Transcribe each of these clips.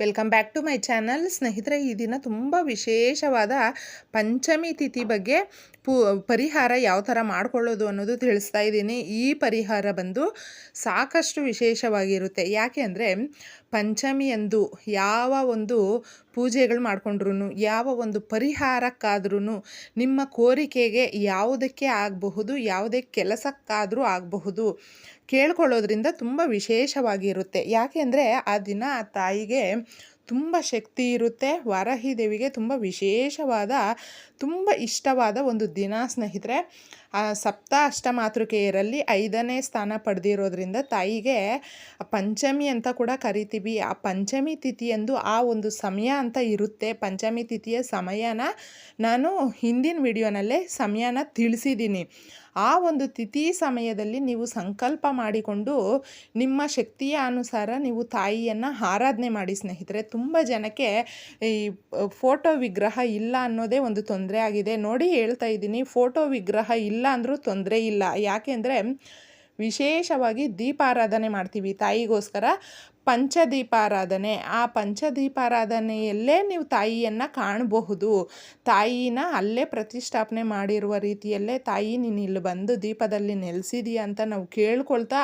Welcome back to my channel ಸ್ನೇಹಿತರೆ, ಈ ದಿನ ತುಂಬ ವಿಶೇಷವಾದ ಪಂಚಮಿ ತಿಥಿ ಬಗ್ಗೆ ಪೂ, ಪರಿಹಾರ ಯಾವ ಥರ ಮಾಡಿಕೊಳ್ಳೋದು ಅನ್ನೋದು ತಿಳಿಸ್ತಾ ಇದ್ದೀನಿ. ಈ ಪರಿಹಾರ ಬಂದು ಸಾಕಷ್ಟು ವಿಶೇಷವಾಗಿರುತ್ತೆ. ಯಾಕೆ ಅಂದರೆ ಪಂಚಮಿಯಂದು ಯಾವ ಒಂದು ಪೂಜೆಗಳು ಮಾಡಿಕೊಂಡ್ರೂ ಯಾವ ಒಂದು ಪರಿಹಾರಕ್ಕಾದ್ರೂ ನಿಮ್ಮ ಕೋರಿಕೆಗೆ ಯಾವುದಕ್ಕೆ ಆಗಬಹುದು, ಯಾವುದೇ ಕೆಲಸಕ್ಕಾದರೂ ಆಗಬಹುದು. ಕೇಳ್ಕೊಳ್ಳೋದ್ರಿಂದ ತುಂಬ ವಿಶೇಷವಾಗಿರುತ್ತೆ ಯಾಕೆ ಅಂದರೆ ಆ ದಿನ ಆ ತಾಯಿಗೆ ತುಂಬ ಶಕ್ತಿ ಇರುತ್ತೆ. ವಾರಾಹಿ ದೇವಿಗೆ ತುಂಬ ವಿಶೇಷವಾದ, ತುಂಬ ಇಷ್ಟವಾದ ಒಂದು ದಿನ ಸ್ನೇಹಿತರೆ. ಆ ಸಪ್ತ ಅಷ್ಟಮಾತೃಕೆಯರಲ್ಲಿ ಐದನೇ ಸ್ಥಾನ ಪಡೆದಿರೋದ್ರಿಂದ ತಾಯಿಗೆ ಪಂಚಮಿ ಅಂತ ಕೂಡ ಕರಿತೀವಿ. ಆ ಪಂಚಮಿ ತಿಥಿಯಂದು ಆ ಒಂದು ಸಮಯ ಅಂತ ಇರುತ್ತೆ. ಪಂಚಮಿ ತಿಥಿಯ ಸಮಯನ ನಾನು ಹಿಂದಿನ ವಿಡಿಯೋನಲ್ಲೇ ಸಮಯನ ತಿಳಿಸಿದ್ದೀನಿ. ಆ ಒಂದು ತಿಥಿ ಸಮಯದಲ್ಲಿ ನೀವು ಸಂಕಲ್ಪ ಮಾಡಿಕೊಂಡು ನಿಮ್ಮ ಶಕ್ತಿಯ ಅನುಸಾರ ನೀವು ತಾಯಿಯನ್ನು ಆರಾಧನೆ ಮಾಡಿ ಸ್ನೇಹಿತರೆ. ತುಂಬ ಜನಕ್ಕೆ ಈ ಫೋಟೋ ವಿಗ್ರಹ ಇಲ್ಲ ಅನ್ನೋದೇ ಒಂದು ತೊಂದರೆ ಆಗಿದೆ. ನೋಡಿ ಹೇಳ್ತಾ ಇದ್ದೀನಿ, ಫೋಟೋ ವಿಗ್ರಹ ಇಲ್ಲ ಅಂದರೂ ತೊಂದರೆ ಇಲ್ಲ. ಯಾಕೆಂದರೆ ವಿಶೇಷವಾಗಿ ದೀಪಾರಾಧನೆ ಮಾಡ್ತೀವಿ ತಾಯಿಗೋಸ್ಕರ. ಪಂಚದೀಪಾರಾಧನೆ. ಆ ಪಂಚದೀಪಾರಾಧನೆಯಲ್ಲೇ ನೀವು ತಾಯಿಯನ್ನು ಕಾಣಬಹುದು. ತಾಯಿನ ಅಲ್ಲೇ ಪ್ರತಿಷ್ಠಾಪನೆ ಮಾಡಿರುವ ರೀತಿಯಲ್ಲೇ, ತಾಯಿ, ನೀನು ಇಲ್ಲಿ ಬಂದು ದೀಪದಲ್ಲಿ ನೆಲೆಸಿದೀಯ ಅಂತ ನಾವು ಕೇಳ್ಕೊಳ್ತಾ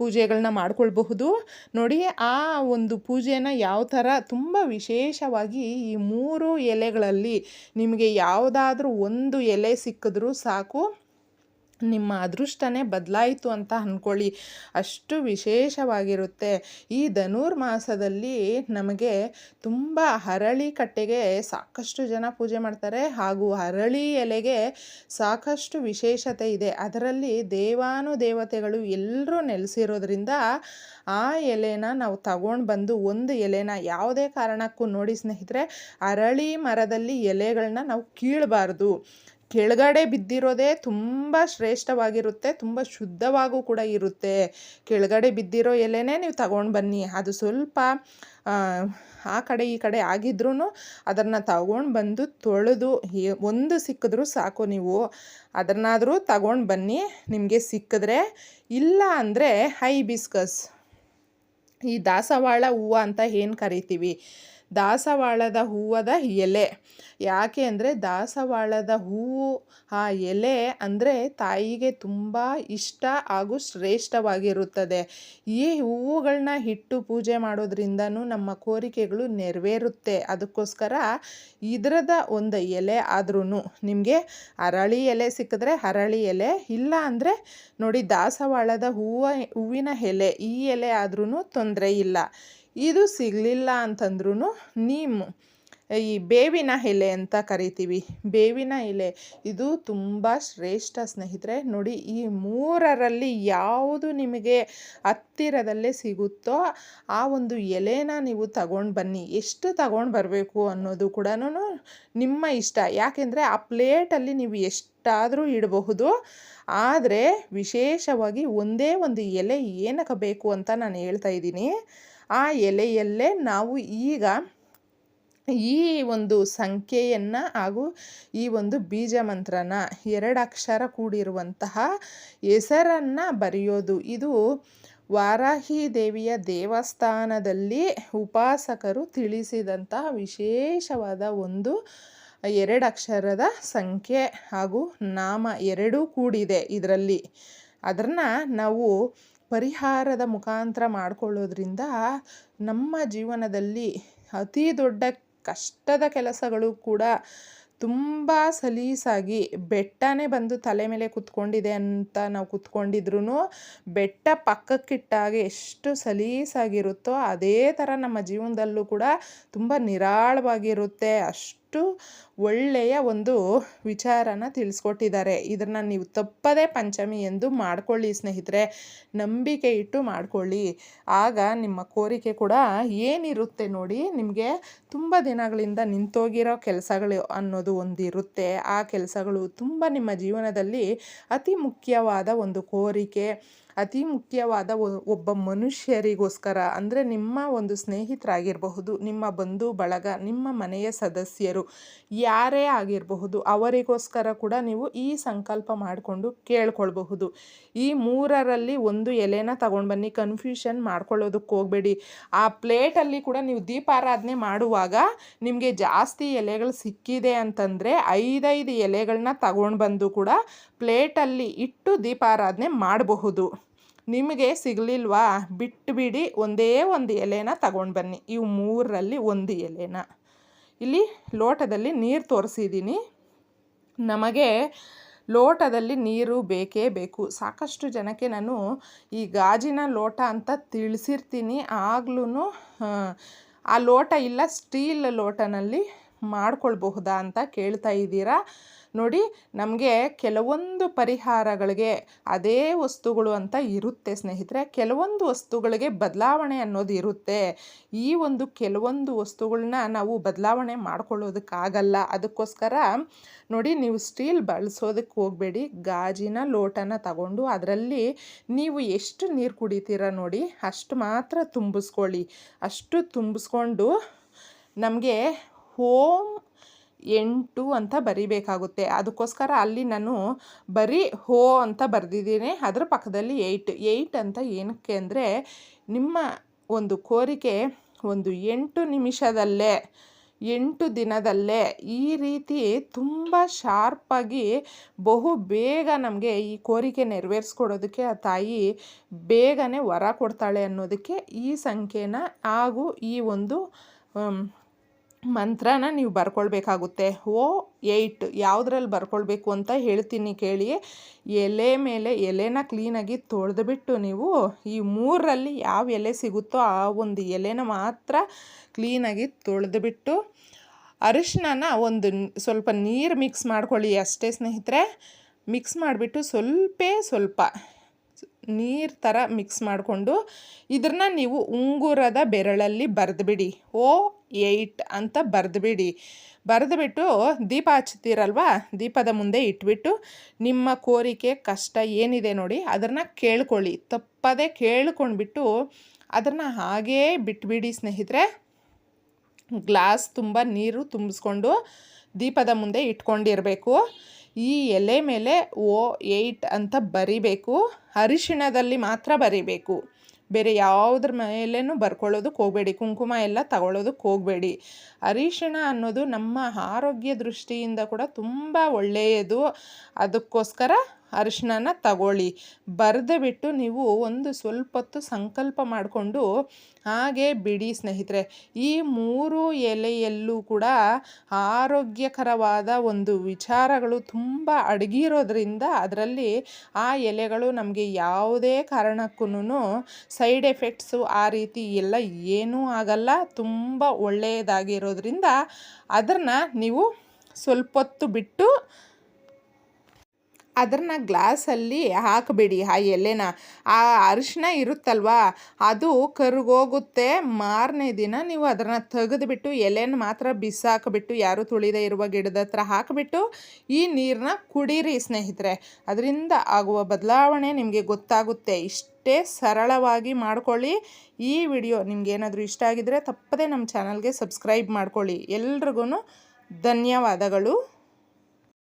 ಪೂಜೆಗಳನ್ನ ಮಾಡ್ಕೊಳ್ಬಹುದು. ನೋಡಿ, ಆ ಒಂದು ಪೂಜೆನ ಯಾವ ಥರ ತುಂಬ ವಿಶೇಷವಾಗಿ ಈ ಮೂರು ಎಲೆಗಳಲ್ಲಿ ನಿಮಗೆ ಯಾವುದಾದ್ರೂ ಒಂದು ಎಲೆ ಸಿಕ್ಕಿದ್ರೂ ಸಾಕು. ನಿಮ್ಮ ಅದೃಷ್ಟನೇ ಬದಲಾಯಿತು ಅಂತ ಅಂದ್ಕೊಳ್ಳಿ ಅಷ್ಟು ವಿಶೇಷವಾಗಿರುತ್ತೆ. ಈ ಧನುರ್ಮಾಸದಲ್ಲಿ ನಮಗೆ ತುಂಬ ಹರಳಿ ಕಟ್ಟೆಗೆ ಸಾಕಷ್ಟು ಜನ ಪೂಜೆ ಮಾಡ್ತಾರೆ. ಹಾಗೂ ಹರಳಿ ಎಲೆಗೆ ಸಾಕಷ್ಟು ವಿಶೇಷತೆ ಇದೆ. ಅದರಲ್ಲಿ ದೇವಾನು ದೇವತೆಗಳು ಎಲ್ಲರೂ ನೆಲೆಸಿರೋದ್ರಿಂದ ಆ ಎಲೆನ ನಾವು ತಗೊಂಡು ಬಂದು ಒಂದು ಎಲೆನ ಯಾವುದೇ ಕಾರಣಕ್ಕೂ ನೋಡಿ ಸ್ನೇಹಿತರೆ, ಅರಳಿ ಮರದಲ್ಲಿ ಎಲೆಗಳನ್ನ ನಾವು ಕೀಳಬಾರ್ದು. ಕೆಳಗಡೆ ಬಿದ್ದಿರೋದೇ ತುಂಬ ಶ್ರೇಷ್ಠವಾಗಿರುತ್ತೆ, ತುಂಬ ಶುದ್ಧವಾಗೂ ಕೂಡ ಇರುತ್ತೆ. ಕೆಳಗಡೆ ಬಿದ್ದಿರೋ ಎಲೆನೇ ನೀವು ತಗೊಂಡು ಬನ್ನಿ. ಅದು ಸ್ವಲ್ಪ, ಆ ಕಡೆ ಈ ಕಡೆ ಆಗಿದ್ರೂ ಅದನ್ನು ತಗೊಂಡು ಬಂದು ತೊಳೆದು ಒಂದು ಸಿಕ್ಕಿದ್ರೂ ಸಾಕು ನೀವು. ಅದನ್ನಾದರೂ ತಗೊಂಡು ಬನ್ನಿ. ನಿಮಗೆ ಸಿಕ್ಕಿದ್ರೆ ಇಲ್ಲ ಅಂದರೆ ಹೈಬಿಸ್ಕಸ್. ಈ ದಾಸವಾಳ ಹೂವು ಅಂತ ಏನು ಕರಿತೀವಿ? ದಾಸವಾಳದ ಹೂವದ ಎಲೆ. ಯಾಕೆ ಅಂದರೆ ದಾಸವಾಳದ ಹೂವು ಆ ಎಲೆ ಅಂದರೆ ತಾಯಿಗೆ ತುಂಬ ಇಷ್ಟ ಹಾಗೂ ಶ್ರೇಷ್ಠವಾಗಿರುತ್ತದೆ. ಈ ಹೂವುಗಳನ್ನ ಇಟ್ಟು ಪೂಜೆ ಮಾಡೋದ್ರಿಂದನೂ ನಮ್ಮ ಕೋರಿಕೆಗಳು ನೆರವೇರುತ್ತೆ. ಅದಕ್ಕೋಸ್ಕರ ಇದರದ ಒಂದು ಎಲೆ ಆದ್ರೂ ನಿಮಗೆ ಅರಳಿ ಎಲೆ ಸಿಕ್ಕಿದ್ರೆ ಅರಳಿ ಎಲೆ, ಇಲ್ಲ ಅಂದರೆ ನೋಡಿ ದಾಸವಾಳದ ಹೂವು, ಹೂವಿನ ಎಲೆ ಈ ಎಲೆ ಆದ್ರೂ ತೊಂದರೆ ಇಲ್ಲ. ಇದು ಸಿಗಲಿಲ್ಲ ಅಂತಂದ್ರೂ ನೀಮು, ಈ ಬೇವಿನ ಎಲೆ ಅಂತ ಕರಿತೀವಿ. ಬೇವಿನ ಎಲೆ, ಇದು ತುಂಬ ಶ್ರೇಷ್ಠ ಸ್ನೇಹಿತರೆ. ನೋಡಿ, ಈ ಮೂರರಲ್ಲಿ ಯಾವುದು ನಿಮಗೆ ಹತ್ತಿರದಲ್ಲೇ ಸಿಗುತ್ತೋ ಆ ಒಂದು ಎಲೆನ ನೀವು ತಗೊಂಡು ಬನ್ನಿ. ಎಷ್ಟು ತಗೊಂಡು ಬರಬೇಕು ಅನ್ನೋದು ಕೂಡ ನಿಮ್ಮ ಇಷ್ಟ. ಯಾಕೆಂದರೆ ಆ ಪ್ಲೇಟಲ್ಲಿ ನೀವು ಎಷ್ಟಾದರೂ ಇಡಬಹುದು. ಆದರೆ ವಿಶೇಷವಾಗಿ ಒಂದೇ ಒಂದು ಎಲೆ ಏನಕ್ಕೆ ಬೇಕು ಅಂತ ನಾನು ಹೇಳ್ತಾ ಇದ್ದೀನಿ. ಆ ಎಲೆಯಲ್ಲೇ ನಾವು ಈಗ ಈ ಒಂದು ಸಂಖ್ಯೆಯನ್ನು ಹಾಗೂ ಈ ಒಂದು ಬೀಜ ಮಂತ್ರನ ಎರಡು ಅಕ್ಷರ ಕೂಡಿರುವಂತಹ ಹೆಸರನ್ನು ಬರೆಯೋದು. ಇದು ವಾರಾಹಿ ದೇವಿಯ ದೇವಸ್ಥಾನದಲ್ಲಿ ಉಪಾಸಕರು ತಿಳಿಸಿದಂತಹ ವಿಶೇಷವಾದ ಒಂದು ಎರಡು ಅಕ್ಷರದ ಸಂಖ್ಯೆ ಹಾಗೂ ನಾಮ ಎರಡೂ ಕೂಡಿದೆ ಇದರಲ್ಲಿ. ಅದನ್ನು ನಾವು ಪರಿಹಾರದ ಮುಖಾಂತರ ಮಾಡಿಕೊಳ್ಳೋದ್ರಿಂದ ನಮ್ಮ ಜೀವನದಲ್ಲಿ ಅತಿ ದೊಡ್ಡ ಕಷ್ಟದ ಕೆಲಸಗಳು ಕೂಡ ತುಂಬ ಸಲೀಸಾಗಿ ಬೆಟ್ಟನೇ ಬಂದು ತಲೆ ಮೇಲೆ ಕುತ್ಕೊಂಡಿದೆ ಅಂತ ನಾವು ಕುತ್ಕೊಂಡಿದ್ರು ಬೆಟ್ಟ ಪಕ್ಕಕ್ಕಿಟ್ಟಾಗ ಎಷ್ಟು ಸಲೀಸಾಗಿರುತ್ತೋ ಅದೇ ಥರ ನಮ್ಮ ಜೀವನದಲ್ಲೂ ಕೂಡ ತುಂಬ ನಿರಾಳವಾಗಿರುತ್ತೆ. ಅಷ್ಟು ಅಷ್ಟು ಒಳ್ಳೆಯ ಒಂದು ವಿಚಾರನ ತಿಳಿಸ್ಕೊಟ್ಟಿದ್ದಾರೆ. ಇದನ್ನು ನೀವು ತಪ್ಪದೇ ಪಂಚಮಿ ಎಂದು ಮಾಡ್ಕೊಳ್ಳಿ ಸ್ನೇಹಿತರೆ. ನಂಬಿಕೆ ಇಟ್ಟು ಮಾಡ್ಕೊಳ್ಳಿ. ಆಗ ನಿಮ್ಮ ಕೋರಿಕೆ ಕೂಡ ಏನಿರುತ್ತೆ ನೋಡಿ, ನಿಮಗೆ ತುಂಬ ದಿನಗಳಿಂದ ನಿಂತೋಗಿರೋ ಕೆಲಸಗಳು ಅನ್ನೋದು ಒಂದು ಇರುತ್ತೆ ಆ ಕೆಲಸಗಳು ತುಂಬ ನಿಮ್ಮ ಜೀವನದಲ್ಲಿ ಅತಿ ಮುಖ್ಯವಾದ ಒಂದು ಕೋರಿಕೆ. ಅತಿ ಮುಖ್ಯವಾದ ಒಬ್ಬ ಮನುಷ್ಯರಿಗೋಸ್ಕರ ಅಂದರೆ ನಿಮ್ಮ ಒಂದು ಸ್ನೇಹಿತರಾಗಿರಬಹುದು, ನಿಮ್ಮ ಬಂಧು ಬಳಗ, ನಿಮ್ಮ ಮನೆಯ ಸದಸ್ಯರು, ಯಾರೇ ಆಗಿರಬಹುದು, ಅವರಿಗೋಸ್ಕರ ಕೂಡ ನೀವು ಈ ಸಂಕಲ್ಪ ಮಾಡಿಕೊಂಡು ಕೇಳ್ಕೊಳ್ಬಹುದು. ಈ ಮೂರರಲ್ಲಿ ಒಂದು ಎಲೆನ ತಗೊಂಡು ಬನ್ನಿ ಕನ್ಫ್ಯೂಷನ್ ಮಾಡ್ಕೊಳ್ಳೋದಕ್ಕೆ ಹೋಗಬೇಡಿ. ಆ ಪ್ಲೇಟಲ್ಲಿ ಕೂಡ ನೀವು ದೀಪಾರಾಧನೆ ಮಾಡುವಾಗ ನಿಮಗೆ ಜಾಸ್ತಿ ಎಲೆಗಳು ಸಿಕ್ಕಿದೆ ಅಂತಂದರೆ ಐದೈದು ಎಲೆಗಳನ್ನ ತಗೊಂಡು ಬಂದು ಕೂಡ ಪ್ಲೇಟಲ್ಲಿ ಇಟ್ಟು ದೀಪಾರಾಧನೆ ಮಾಡಬಹುದು. ನಿಮಗೆ ಸಿಗಲಿಲ್ವಾ? ಬಿಟ್ಟುಬಿಡಿ ಒಂದೇ ಒಂದು ಎಲೆನ ತಗೊಂಡು ಬನ್ನಿ. ಇವು ಮೂರರಲ್ಲಿ ಒಂದು ಎಲೆನ. ಇಲ್ಲಿ ಲೋಟದಲ್ಲಿ ನೀರು ತೋರಿಸಿದ್ದೀನಿ ನಮಗೆ ಲೋಟದಲ್ಲಿ ನೀರು ಬೇಕೇ ಬೇಕು. ಸಾಕಷ್ಟು ಜನಕ್ಕೆ ನಾನು ಈ ಗಾಜಿನ ಲೋಟ ಅಂತ ತಿಳಿಸಿರ್ತೀನಿ. ಆಗ್ಲೂ ಆ ಲೋಟ ಇಲ್ಲ, ಸ್ಟೀಲ್ ಲೋಟನಲ್ಲಿ ಮಾಡ್ಕೊಳ್ಬಹುದಾ ಅಂತ ಕೇಳ್ತಾ ಇದ್ದೀರಾ? ನೋಡಿ, ನಮಗೆ ಕೆಲವೊಂದು ಪರಿಹಾರಗಳಿಗೆ ಅದೇ ವಸ್ತುಗಳು ಅಂತ ಇರುತ್ತೆ ಸ್ನೇಹಿತರೆ. ಕೆಲವೊಂದು ವಸ್ತುಗಳಿಗೆ ಬದಲಾವಣೆ ಅನ್ನೋದು ಇರುತ್ತೆ. ಈ ಒಂದು ಕೆಲವೊಂದು ವಸ್ತುಗಳನ್ನ ನಾವು ಬದಲಾವಣೆ ಮಾಡ್ಕೊಳ್ಳೋದಕ್ಕಾಗಲ್ಲ. ಅದಕ್ಕೋಸ್ಕರ ನೋಡಿ, ನೀವು ಸ್ಟೀಲ್ ಬಳಸೋದಕ್ಕೆ ಹೋಗಬೇಡಿ. ಗಾಜಿನ ಲೋಟನ ತಗೊಂಡು ಅದರಲ್ಲಿ ನೀವು ಎಷ್ಟು ನೀರು ಕುಡಿತೀರ ನೋಡಿ, ಅಷ್ಟು ಮಾತ್ರ ತುಂಬಿಸ್ಕೊಳ್ಳಿ. ಅಷ್ಟು ತುಂಬಿಸ್ಕೊಂಡು ನಮಗೆ ಹೋಮ್ ಎಂಟು ಅಂತ ಬರಿಬೇಕಾಗುತ್ತೆ. ಅದಕ್ಕೋಸ್ಕರ ಅಲ್ಲಿ ನಾನು ಬರೀ ಹೋ ಅಂತ ಬರೆದಿದ್ದೀನಿ. ಅದರ ಪಕ್ಕದಲ್ಲಿ ಏಯ್ಟ್. ಏಯ್ಟ್ ಅಂತ ಏನಕ್ಕೆ ಅಂದರೆ ನಿಮ್ಮ ಒಂದು ಕೋರಿಕೆ ಒಂದು ಎಂಟು ನಿಮಿಷದಲ್ಲೇ, ಎಂಟು ದಿನದಲ್ಲೇ ಈ ರೀತಿ ತುಂಬ ಶಾರ್ಪಾಗಿ ಬಹು ಬೇಗ ನಮಗೆ ಈ ಕೋರಿಕೆ ನೆರವೇರಿಸ್ಕೊಡೋದಕ್ಕೆ ಆ ತಾಯಿ ಬೇಗನೆ ವರ ಕೊಡ್ತಾಳೆ ಅನ್ನೋದಕ್ಕೆ ಈ ಸಂಖ್ಯೆನ ಹಾಗೂ ಈ ಒಂದು ಮಂತ್ರನ ನೀವು ಬರ್ಕೊಳ್ಬೇಕಾಗುತ್ತೆ. ಓ ಏಯ್ಟ್, ಯಾವುದ್ರಲ್ಲಿ ಬರ್ಕೊಳ್ಬೇಕು ಅಂತ ಹೇಳ್ತೀನಿ ಕೇಳಿ. ಎಲೆ ಮೇಲೆ ಎಲೆನ ಕ್ಲೀನಾಗಿ ತೊಳೆದುಬಿಟ್ಟು ನೀವು ಈ ಮೂರರಲ್ಲಿ ಯಾವ ಎಲೆ ಸಿಗುತ್ತೋ ಆ ಒಂದು ಎಲೆನ ಮಾತ್ರ ಕ್ಲೀನಾಗಿ ತೊಳೆದುಬಿಟ್ಟು ಅರಿಶಿಣನ ಒಂದು ಸ್ವಲ್ಪ ನೀರು ಮಿಕ್ಸ್ ಮಾಡ್ಕೊಳ್ಳಿ ಅಷ್ಟೇ ಸ್ನೇಹಿತರೆ. ಮಿಕ್ಸ್ ಮಾಡಿಬಿಟ್ಟು ಸ್ವಲ್ಪ ಸ್ವಲ್ಪ ನೀರು ಥರ ಮಿಕ್ಸ್ ಮಾಡಿಕೊಂಡು ಇದನ್ನ ನೀವು ಉಂಗುರದ ಬೆರಳಲ್ಲಿ ಬರೆದ್ಬಿಡಿ. ಓ ಏಯ್ಟ್ ಅಂತ ಬರೆದ್ಬಿಡಿ. ಬರೆದ್ಬಿಟ್ಟು ದೀಪ ಹಚ್ತೀರಲ್ವಾ ದೀಪದ ಮುಂದೆ ಇಟ್ಬಿಟ್ಟು ನಿಮ್ಮ ಕೋರಿಕೆ, ಕಷ್ಟ ಏನಿದೆ ನೋಡಿ ಅದನ್ನು ಕೇಳ್ಕೊಳ್ಳಿ. ತಪ್ಪದೇ ಕೇಳ್ಕೊಂಡ್ಬಿಟ್ಟು ಅದನ್ನು ಹಾಗೇ ಬಿಟ್ಬಿಡಿ ಸ್ನೇಹಿತರೆ. ಗ್ಲಾಸ್ ತುಂಬ ನೀರು ತುಂಬಿಸ್ಕೊಂಡು ದೀಪದ ಮುಂದೆ ಇಟ್ಕೊಂಡಿರಬೇಕು. ಈ ಎಲೆ ಮೇಲೆ ಓ ಏಯ್ಟ್ ಅಂತ ಬರಿಬೇಕು. ಅರಿಶಿಣದಲ್ಲಿ ಮಾತ್ರ ಬರಿಬೇಕು. ಬೇರೆ ಯಾವುದ್ರ ಮೇಲೇನೂ ಬರ್ಕೊಳ್ಳೋದಕ್ಕೆ ಹೋಗಬೇಡಿ. ಕುಂಕುಮ ಎಲ್ಲ ತಗೊಳ್ಳೋದಕ್ಕೆ ಹೋಗಬೇಡಿ. ಅರಿಶಿಣ ಅನ್ನೋದು ನಮ್ಮ ಆರೋಗ್ಯ ದೃಷ್ಟಿಯಿಂದ ಕೂಡ ತುಂಬ ಒಳ್ಳೆಯದು. ಅದಕ್ಕೋಸ್ಕರ ಅರಿಶಿಣನ ತಗೊಳ್ಳಿ. ಬರೆದು ಬಿಟ್ಟು ನೀವು ಒಂದು ಸ್ವಲ್ಪ ಹೊತ್ತು ಸಂಕಲ್ಪ ಮಾಡಿಕೊಂಡು ಹಾಗೆ ಬಿಡಿ ಸ್ನೇಹಿತರೆ. ಈ ಮೂರು ಎಲೆಯಲ್ಲೂ ಕೂಡ ಆರೋಗ್ಯಕರವಾದ ಒಂದು ವಿಚಾರಗಳು ತುಂಬ ಅಡಗಿರೋದ್ರಿಂದ ಅದರಲ್ಲಿ ಆ ಎಲೆಗಳು ನಮಗೆ ಯಾವುದೇ ಕಾರಣಕ್ಕೂ ಸೈಡ್ ಎಫೆಕ್ಟ್ಸು ಆ ರೀತಿ ಎಲ್ಲ ಏನೂ ಆಗಲ್ಲ. ತುಂಬ ಒಳ್ಳೆಯದಾಗಿರೋದ್ರಿಂದ ಅದನ್ನು ನೀವು ಸ್ವಲ್ಪ ಹೊತ್ತು ಬಿಟ್ಟು ಅದನ್ನು ಗ್ಲಾಸಲ್ಲಿ ಹಾಕಬೇಡಿ. ಆ ಎಲೆನ. ಆ ಅರಿಶಿನ ಇರುತ್ತಲ್ವಾ? ಅದು ಕರ್ಗೋಗುತ್ತೆ. ಮಾರನೇ ದಿನ ನೀವು ಅದನ್ನು ತೆಗೆದುಬಿಟ್ಟು ಎಲೆನ ಮಾತ್ರ ಬಿಸಾಕಿಬಿಟ್ಟು, ಯಾರು ತುಳಿದೇ ಇರುವ ಗಿಡದ ಹತ್ರ ಹಾಕಿಬಿಟ್ಟು, ಈ ನೀರನ್ನ ಕುಡೀರಿ ಸ್ನೇಹಿತರೆ. ಅದರಿಂದ ಆಗುವ ಬದಲಾವಣೆ ನಿಮಗೆ ಗೊತ್ತಾಗುತ್ತೆ. ಇಷ್ಟೇ ಸರಳವಾಗಿ ಮಾಡ್ಕೊಳ್ಳಿ. ಈ ವಿಡಿಯೋ ನಿಮ್ಗೇನಾದರೂ ಇಷ್ಟ ಆಗಿದ್ದರೆ ತಪ್ಪದೇ ನಮ್ಮ ಚಾನಲ್ಗೆ ಸಬ್ಸ್ಕ್ರೈಬ್ ಮಾಡ್ಕೊಳ್ಳಿ. ಎಲ್ರಿಗೂ ಧನ್ಯವಾದಗಳು.